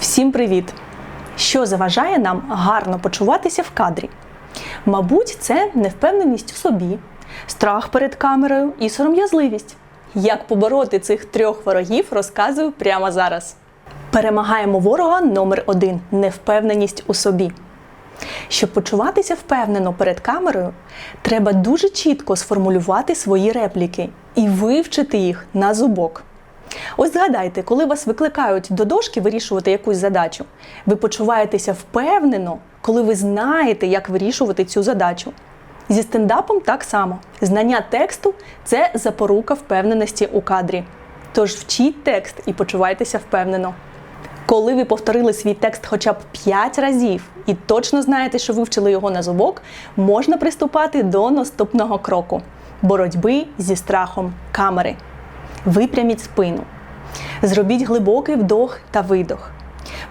Всім привіт! Що заважає нам гарно почуватися в кадрі? Мабуть, це невпевненість у собі, страх перед камерою і сором'язливість. Як побороти цих трьох ворогів, розказую прямо зараз. Перемагаємо ворога номер один невпевненість у собі. Щоб почуватися впевнено перед камерою, треба дуже чітко сформулювати свої репліки і вивчити їх на зубок. Ось згадайте, коли вас викликають до дошки вирішувати якусь задачу, ви почуваєтеся впевнено, коли ви знаєте, як вирішувати цю задачу. Зі стендапом так само. Знання тексту це запорука впевненості у кадрі. Тож вчіть текст і почувайтеся впевнено. Коли ви повторили свій текст хоча б 5 разів і точно знаєте, що вивчили його на зубок, можна приступати до наступного кроку боротьби зі страхом камери. Випряміть спину. Зробіть глибокий вдох та видох.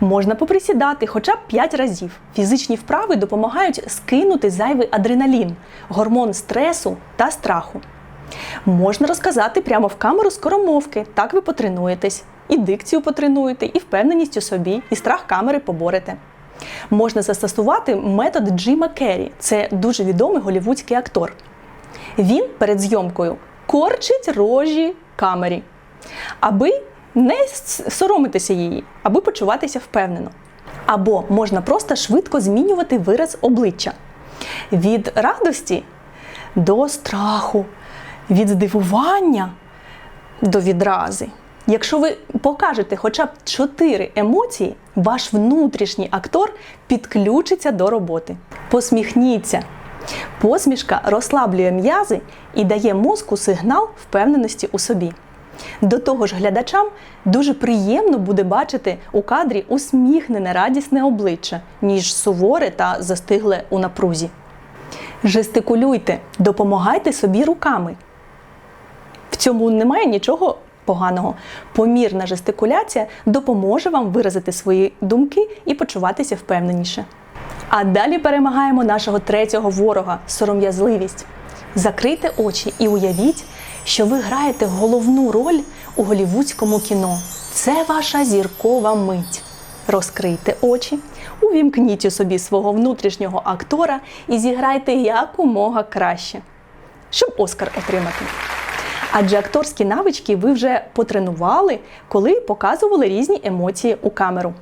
Можна поприсідати хоча б 5 разів. Фізичні вправи допомагають скинути зайвий адреналін, гормон стресу та страху. Можна розказати прямо в камеру скоромовки, так ви потренуєтесь, і дикцію потренуєте, і впевненість у собі, і страх камери поборете. Можна застосувати метод Джима Керрі, це дуже відомий голівудський актор. Він перед зйомкою корчить рожі камері, аби не соромитися її, аби почуватися впевнено. Або можна просто швидко змінювати вираз обличчя від радості до страху, від здивування до відрази. Якщо ви покажете хоча б чотири емоції, ваш внутрішній актор підключиться до роботи. Посміхніться. Посмішка розслаблює м'язи і дає мозку сигнал впевненості у собі. До того ж, глядачам дуже приємно буде бачити у кадрі усміхнене радісне обличчя, ніж суворе та застигле у напрузі. Жестикулюйте, допомагайте собі руками. В цьому немає нічого поганого. Помірна жестикуляція допоможе вам виразити свої думки і почуватися впевненіше. А далі перемагаємо нашого третього ворога сором'язливість. Закрийте очі і уявіть, що ви граєте головну роль у голівудському кіно. Це ваша зіркова мить. Розкрийте очі, увімкніть у собі свого внутрішнього актора і зіграйте якомога краще, щоб Оскар отримати. Адже акторські навички ви вже потренували, коли показували різні емоції у камеру.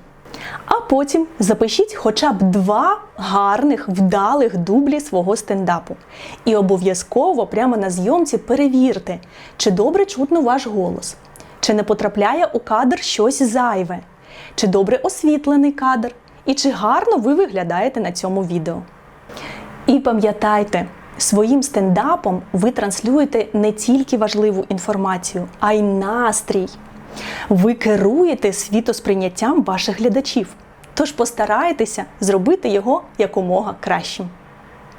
А потім запишіть хоча б два гарних, вдалих дублі свого стендапу. І обов'язково прямо на зйомці перевірте, чи добре чутно ваш голос, чи не потрапляє у кадр щось зайве, чи добре освітлений кадр, і чи гарно ви виглядаєте на цьому відео. І пам'ятайте, своїм стендапом ви транслюєте не тільки важливу інформацію, а й настрій. Ви керуєте світосприйняттям ваших глядачів. Тож постарайтеся зробити його якомога кращим.